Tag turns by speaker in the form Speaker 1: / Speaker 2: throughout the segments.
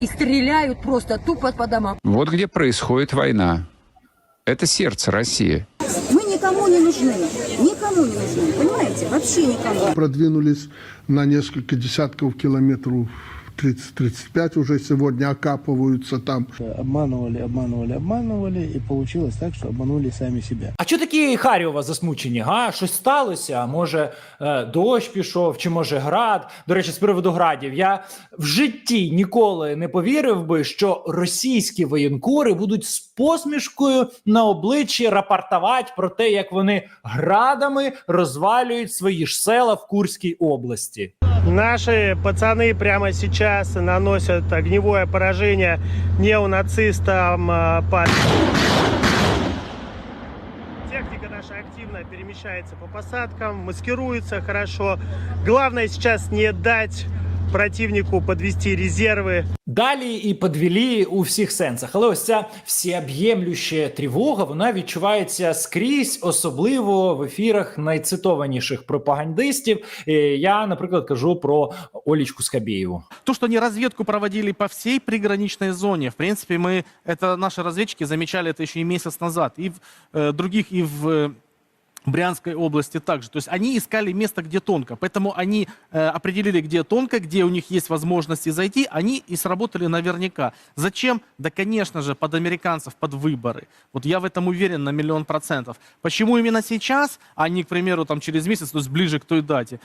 Speaker 1: и стреляют просто тупо по домам.
Speaker 2: Вот где происходит война. Это сердце России.
Speaker 3: Мы никому не нужны. Никому не нужны. Понимаете? Вообще никому.
Speaker 4: продвинулись на несколько десятков километров 30-35 уже сегодня окапываются там.
Speaker 5: Обманывали, обманывали, обманывали, и получилось так, что обманули сами себя.
Speaker 6: А чого такі харі у вас засмучені? Га? Щось сталося? А може е, дощ пішов, чи може град? До речі, з приводу градів. Я в житті ніколи не повірив би, що російські воєнкори будуть з посмішкою на обличчі рапортувати про те, як вони градами розвалюють свої ж села в Курській області.
Speaker 7: Наши пацаны прямо сейчас наносят огневое поражение неонацистам э, по... Техника наша активно перемещается по посадкам, маскируется хорошо. Главное сейчас не дать противнику подвести резервы.
Speaker 6: Далі і подвілі у всіх сенсах. Але ось ця всеоб'ємлюща тривога вона відчувається скрізь, особливо в ефірах найцитованіших пропагандистів. Е, Я, наприклад, кажу про Олічку Скабєєву.
Speaker 8: То, что они разведку проводили по всей приграничной зоне, в принципе, мы, это наши разведчики замечали это еще и месяц назад, и в э, других, и в э, Брянской области также. То есть они искали место, где тонко. Поэтому они э, определили, где тонко, где у них есть возможности зайти. Они и сработали наверняка. Зачем? Да, конечно же, под американцев, под выборы. Вот я в этом уверен на миллион процентов. Почему именно сейчас, а не, к примеру, там через месяц, то есть ближе к той дате?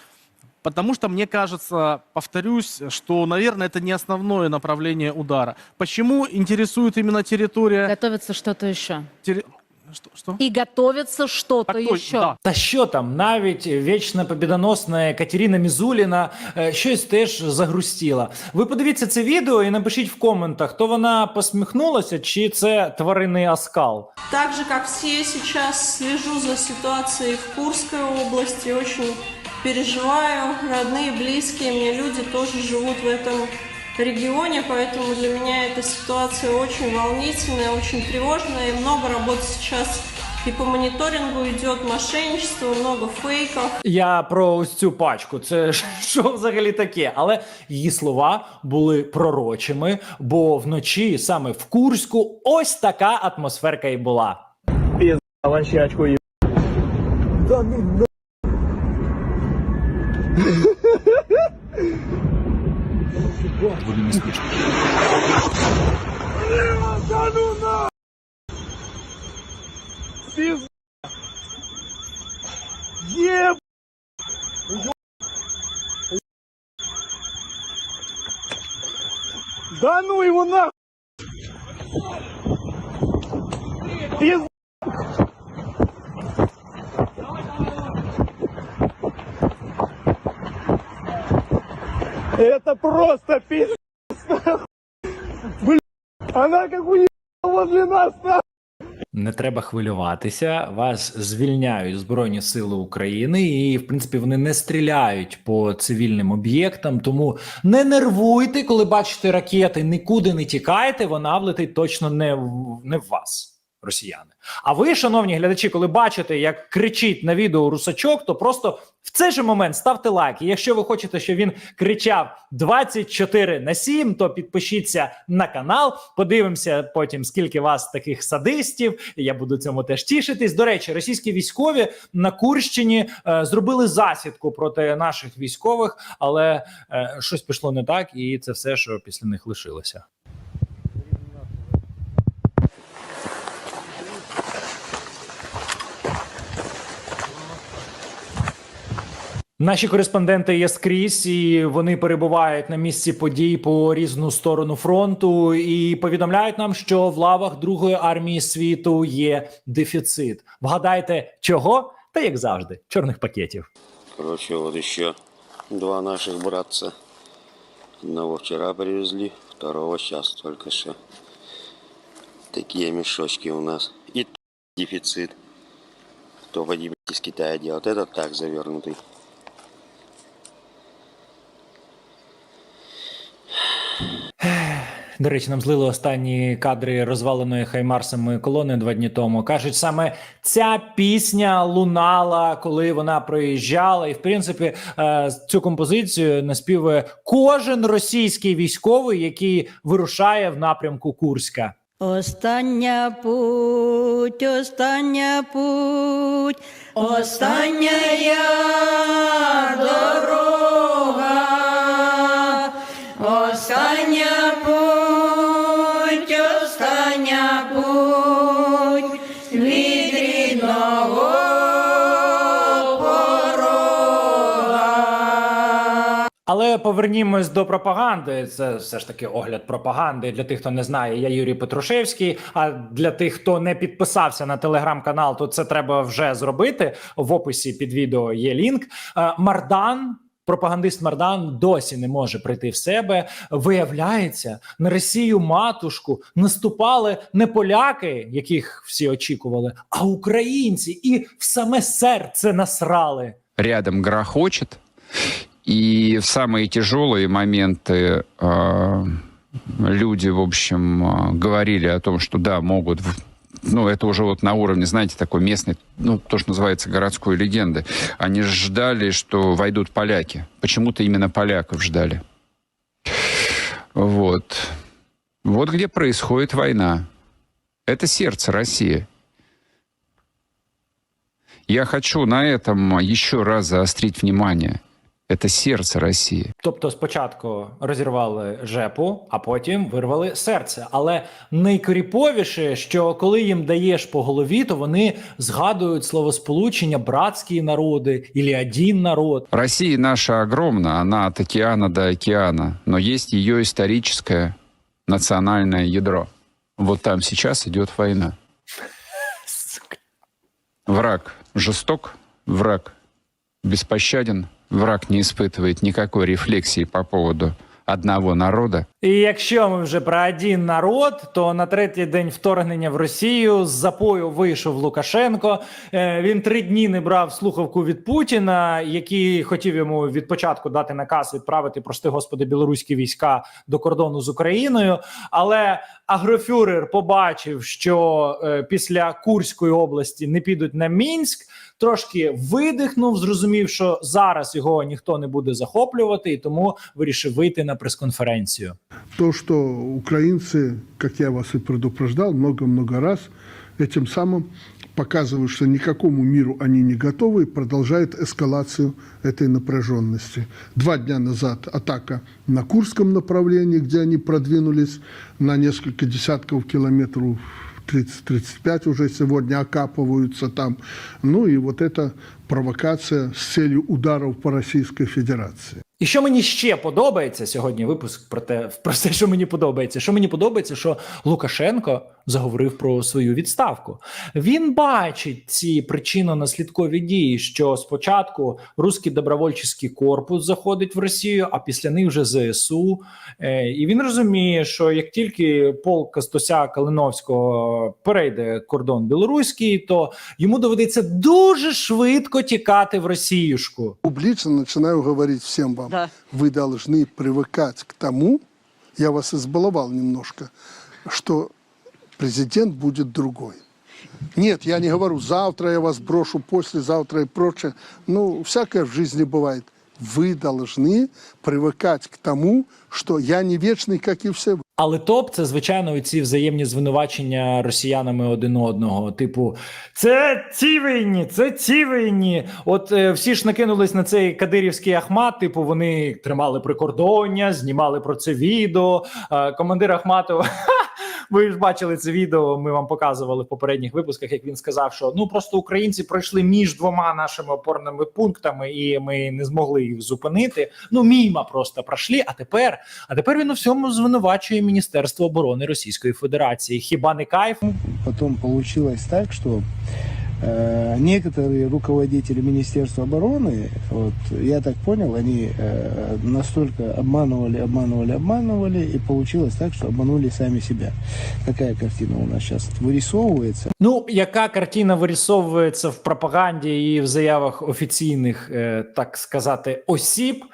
Speaker 8: Потому что мне кажется, повторюсь, что, наверное, это не основное направление удара. Почему интересует именно территория...
Speaker 9: Готовится что-то еще.
Speaker 8: терри- Что? что?
Speaker 9: И готовится что-то
Speaker 8: Так
Speaker 9: еще.
Speaker 8: да.
Speaker 6: Та що там, навіть вічно побідоносна Катерина Мізуліна е, щось теж загрустіла. Ви подивіться це відео і напишіть в коментах, то вона посміхнулася, чи це тваринний оскал.
Speaker 10: Так же, как все, сейчас слежу за ситуацией в Курской области, очень переживаю. Родные, близкие мне люди тоже живут в этом регионе, поэтому для меня эта ситуация очень волнительная, очень тревожная. И много работы сейчас и по мониторингу идет, мошенничество, много фейков.
Speaker 6: Я про ось цю пачку. Це ж- що взагалі таке? Але її слова були пророчими, бо вночі саме в Курську ось така атмосферка і була.
Speaker 7: Да ну его нахуй! Пиз- Это просто пиздец! Блин, она как уебала возле нас.
Speaker 6: Не треба хвилюватися. Вас звільняють Збройні Сили України, і в принципі вони не стріляють по цивільним об'єктам. Тому не нервуйте, коли бачите ракети, нікуди не тікайте. Вона влетить точно не в не в вас. Росіяни, а ви, шановні глядачі, коли бачите, як кричить на відео русачок, то просто в цей же момент ставте лайк. І якщо ви хочете, щоб він кричав 24 на 7, то підпишіться на канал. Подивимося потім, скільки вас таких садистів. Я буду цьому теж тішитись. До речі, російські військові на Курщині е, зробили засідку проти наших військових, але е, щось пішло не так, і це все, що після них лишилося. Наші кореспонденти є скрізь, і вони перебувають на місці подій по різну сторону фронту і повідомляють нам, що в лавах Другої армії світу є дефіцит. Вгадайте, чого? Та як завжди, чорних пакетів.
Speaker 11: Короче, вот еще два наших братца. Одного вчера привезли, второго сейчас только что. Такие мешочки у нас. И дефицит. Кто поди блядь, из Китая делает. Этот так завернутый.
Speaker 6: До речі, нам злили останні кадри розваленої хаймарсами колони два дні тому. кажуть, саме ця пісня лунала, коли вона проїжджала, і в принципі е, цю композицію наспівує кожен російський військовий, який вирушає в напрямку Курська.
Speaker 3: Остання путь, остання путь, остання дорога, остання
Speaker 6: Але повернімось до пропаганди. Це все ж таки огляд пропаганди. Для тих, хто не знає, я Юрій Петрушевський. А для тих, хто не підписався на телеграм-канал, то це треба вже зробити. В описі під відео є лінк. Е, Мардан. Пропагандист Мардан досі не може прийти в себе. Виявляється, на Росію матушку наступали не поляки, яких всі очікували, а українці, і в саме серце насрали.
Speaker 2: Рядом грохочет. И в самые тяжелые моменты э, люди, в общем, э, говорили о том, что да, могут ну, это уже вот на уровне, знаете, такой местный, ну, то, что называется городской легенды. Они ждали, что войдут поляки. Почему-то именно поляков ждали. Вот. Вот где происходит война. Это сердце России. Я хочу на этом еще раз заострить внимание. Это сердце России.
Speaker 6: Тобто спочатку розірвали жепу, а потім вирвали серце. Але найкріповіше, що коли їм даєш по голові, то вони згадують словосполучення братські народи или один народ.
Speaker 2: Россия наша огромна, она от океана до океана, но есть ее историческое национальное ядро. Вот там сейчас идет война. Враг жесток, враг беспощаден, враг не испытывает никакой рефлексии по поводу одного народа.
Speaker 6: І якщо ми вже про один народ, то на третій день вторгнення в Росію з запою вийшов Лукашенко. Е, Він три дні не брав слухавку від Путіна, який хотів йому від початку дати наказ відправити, прости господи, білоруські війська до кордону з Україною. Але агрофюрер побачив, що е, після Курської області не підуть на Мінськ Трошки видихнув, зрозумів, що зараз його ніхто не буде захоплювати, і тому вирішив вийти на прес-конференцію.
Speaker 4: То, что украинцы, как я вас и предупреждал много-много раз, этим самым показывают, что никакому миру они не готовы и продолжают эскалацию этой напряженности. Два дня назад атака на Курском направлении, где они продвинулись на несколько десятков километров 30-35 уже сегодня окапываются там. Ну и вот эта провокация с целью ударов по Российской Федерации.
Speaker 6: І що мені ще подобається сьогодні? Випуск про те, про те, що мені подобається. Що мені подобається, що Лукашенко заговорив про свою відставку. Він бачить ці причинно-наслідкові дії, що спочатку руський добровольчий корпус заходить в Росію, а після них вже ЗСУ. Е, і він розуміє, що як тільки полк Костуся Калиновського перейде кордон білоруський, то йому доведеться дуже швидко тікати в Росіюшку.
Speaker 4: Публично начинаю говорить всем вам,
Speaker 1: Да.
Speaker 4: вы должны привыкать к тому, я вас избаловал немножко, что президент будет другой. Нет, я не говорю, завтра я вас брошу, послезавтра и прочее. Ну, всякое в жизни бывает. Вы должны привыкать к тому, что я не вечный, как и все.
Speaker 6: Але топ це звичайно ці взаємні звинувачення росіянами один одного. Типу, це ці винні, це ці винні. От е, всі ж накинулись на цей кадирівський Ахмат. Типу, вони тримали прикордоння, знімали про це відео. Е, командир Ахматова. ви ж бачили це відео. Ми вам показували в попередніх випусках, як він сказав, що ну просто українці пройшли між двома нашими опорними пунктами, і ми не змогли їх зупинити. Ну міма просто пройшли. А тепер, а тепер він у всьому звинувачує Міністерство оборони Російської Федерації. Хіба не кайф?
Speaker 5: Потім получилось так, що некоторые руководители Министерства обороны, вот, я так понял, они э, настолько обманывали, обманывали, обманывали, и получилось так, что обманули сами себя. Такая картина у нас сейчас вырисовывается.
Speaker 6: Ну, яка картина вирисовується в пропаганді і в заявах офіційних, е, так сказати, осіб?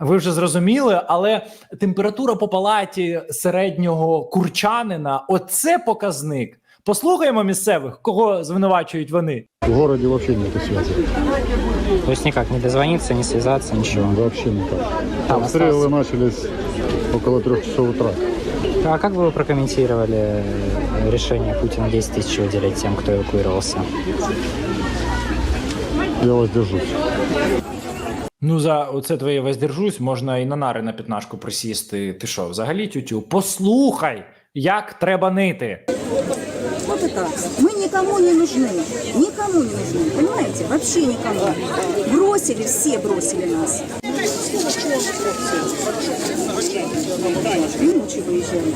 Speaker 6: Ви вже зрозуміли, але температура по палаті середнього курчанина оце показник. Послухаємо місцевих, кого звинувачують вони.
Speaker 12: В городе вообще нет связи.
Speaker 13: То есть никак не дозвониться, не связаться, ничего.
Speaker 12: Вообще никак.
Speaker 13: Там
Speaker 12: Обстрелы
Speaker 13: остался.
Speaker 12: начались около трех часов утра.
Speaker 13: А как бы вы прокомментировали э, решение Путина 10 тысяч выделить тем, кто эвакуировался?
Speaker 12: Я воздержусь.
Speaker 6: Ну, за оце твоє воздержусь, можна і на нари на п'ятнашку присісти. Ти що, взагалі тютю? Послухай, як треба нити.
Speaker 3: Так. Мы никому не нужны. Никому не нужны. Понимаете? Вообще никому. Бросили, все бросили нас. И ночью выезжали.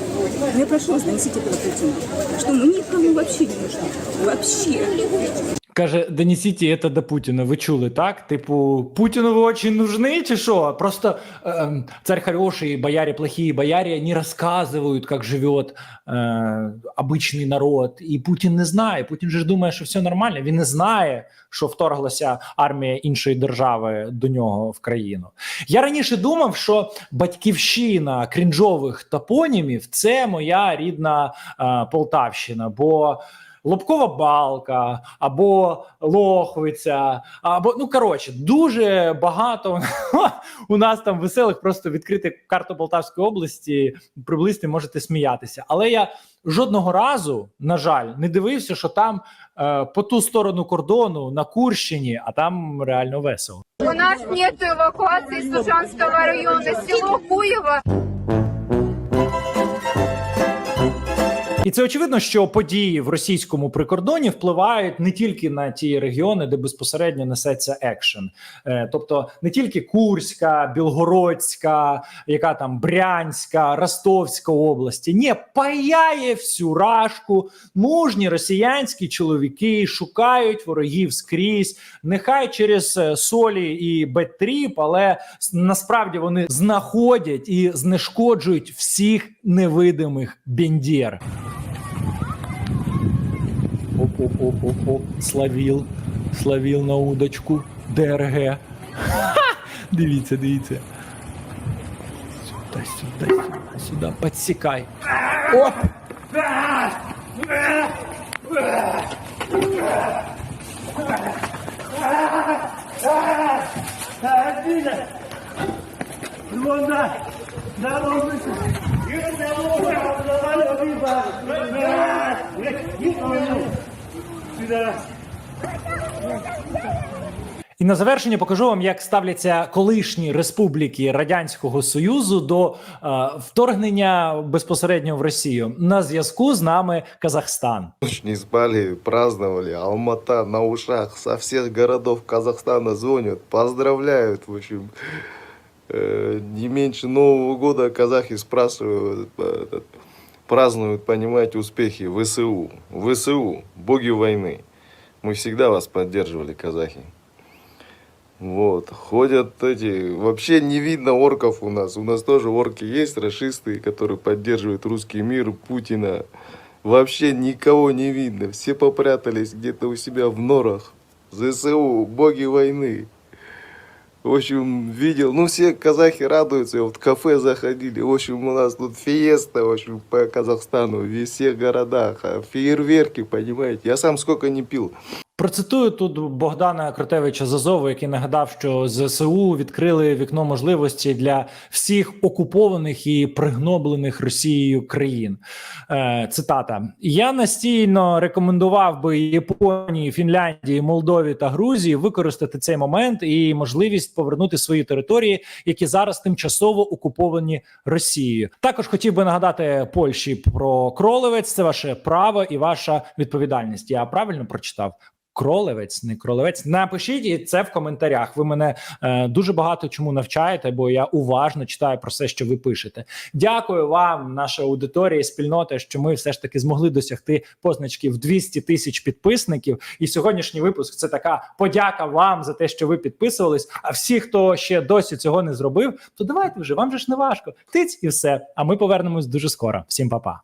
Speaker 3: Я прошу вас, донесите это до Путина. Что мы никому вообще не нужны. Вообще.
Speaker 6: Каже, донесіть це до Путіна. Ви чули, так? Типу, Путіну ви дуже нужны, чи що? Просто э, царь хороший, бояре плохие, бояре не розказують, як живет э, обичний народ. І Путін не знає. Путін же ж думає, що все нормально. Він не знає, що вторглася армія іншої держави до нього в країну. Я раніше думав, що батьківщина крінжових топонімів це моя рідна е, Полтавщина. бо Лобкова балка або Лохвиця, або ну коротше, дуже багато у нас там веселих. Просто відкрити карту Полтавської області, приблизно можете сміятися. Але я жодного разу, на жаль, не дивився, що там е, по ту сторону кордону на Курщині, а там реально весело.
Speaker 10: У нас нет эвакуации из Сушанского района, село Куево.
Speaker 6: І це очевидно, що події в російському прикордоні впливають не тільки на ті регіони, де безпосередньо несеться екшен, Е, тобто не тільки Курська, Білгородська, яка там Брянська, Ростовська області. Ні, паяє всю рашку. Мужні росіянські чоловіки шукають ворогів скрізь. Нехай через е, солі і беттріп, але насправді вони знаходять і знешкоджують всіх невидимих бендєр. Оп-оп-оп-оп-оп. Славіл. Славіл на удочку. ДРГ. Ха! Дивіться, дивіться. Сюди, сюди, сюди, сюди. Подсікай. Оп! І на завершення покажу вам, як ставляться колишні республіки Радянського Союзу до е, вторгнення безпосередньо в Росію. На зв'язку з нами Казахстан.
Speaker 12: Не спали, праздновали. Алмата на ушах. Со всех городов Казахстана звонят, поздравляют. В общем, не меньше Нового года казахи спрашивают, э, празднуют, понимаете, успехи ВСУ. ВСУ, боги войны. Мы всегда вас поддерживали, казахи. Вот, ходят эти, вообще не видно орков у нас. У нас тоже орки есть, расисты, которые поддерживают русский мир, Путина. Вообще никого не видно. Все попрятались где-то у себя в норах. ЗСУ, боги войны. В общем, видел, ну все казахи радуются, вот в кафе заходили. В общем, у нас тут фиеста, в общем, по Казахстану, в всех городах. А фейерверки, понимаете. Я сам сколько не пил.
Speaker 6: Процитую тут Богдана Кротевича Зазову, який нагадав, що ЗСУ відкрили вікно можливості для всіх окупованих і пригноблених Росією країн. Е, цитата: Я настійно рекомендував би Японії, Фінляндії, Молдові та Грузії використати цей момент і можливість повернути свої території, які зараз тимчасово окуповані Росією. Також хотів би нагадати Польщі про Кролевець. Це ваше право і ваша відповідальність. Я правильно прочитав. Кролевець, не кролевець. Напишіть це в коментарях. Ви мене е, дуже багато чому навчаєте, бо я уважно читаю про все, що ви пишете. Дякую вам, наша аудиторія і спільнота, що ми все ж таки змогли досягти позначки в 200 тисяч підписників. І сьогоднішній випуск це така подяка вам за те, що ви підписувались. А всі, хто ще досі цього не зробив, то давайте вже вам же ж не важко. Тиць і все. А ми повернемось дуже скоро. Всім па-па.